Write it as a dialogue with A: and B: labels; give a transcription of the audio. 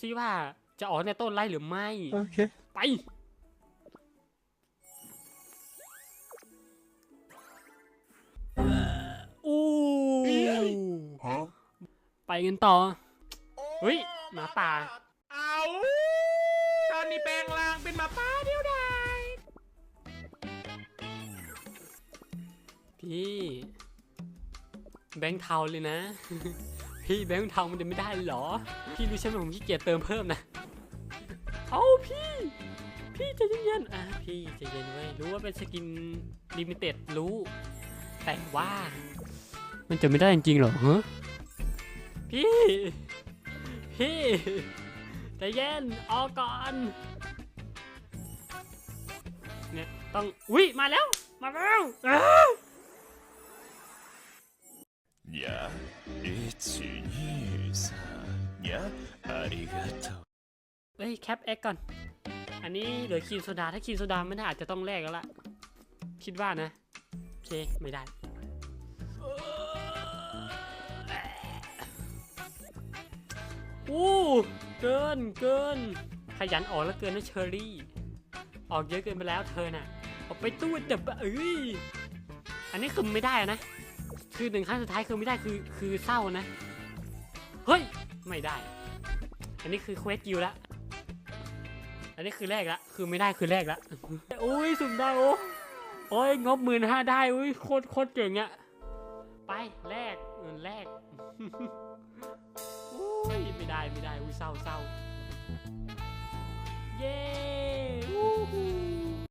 A: ซิว่าจะออกในต้นไร่หรือไม่
B: โอเค
A: ไป อู้ไปกันต่อ เฮ้ยหมาป่า
C: เอาตอนนี้แปลงร่างเป็นหมาป่าเดียวดาย
A: พี่ แบงค์เทาเลยนะ พี่แบงค์เทามันจะไม่ได้เหรอ พี่รู้ใช่ไหมผมขี้เกียจเติมเพิ่มนะ เอาพี่ พี่ใจะเย็นๆอะพี่ใจะเย็นไว้ยรู้ว่าเป็นสกินลิมิเต็ดรู้ แต่ว่า มันจะไม่ได้จริงๆเหรอฮะพี่ พี่ใจเย็นออกก่อนเนี่ยต้องอุ้ยมาแล้ว มาแล้ว อ้า
D: にゃ123にゃありがとう
A: เอ้ยแคปเอ็กก่อน อันนี้เหลือครีมโซดา ถ้าครีมโซดาไม่ได้อาจจะต้องแลกแล้วล่ะ คิดว่านะ โอเค ไม่ได้ อู้เกินเกิน ขยันออกแล้วเกินนะเชอรี่ ออกเยอะเกินไปแล้วเธอน่ะ ออกไปตู้แต่บะเอ้ย อันนี้คือไม่ได้นะ คือหนึ่งครั้งสุดท้ายคือไม่ได้คือคือเศร้านะ เฮ้ย ไม่ได้ อันนี้คือเควสกิลละอันนี้คือแรกละ คือไม่ได้คือแรกละอุ้ยสุ่มได้โอ้โอ้ยงบหมื่นห้าได้อุ้ยโคตรโคตรเก่งอะไปแรกเงินแรกอุ้ยไม่ได้ไม่ได้อุ้ยเศร้าเศร้า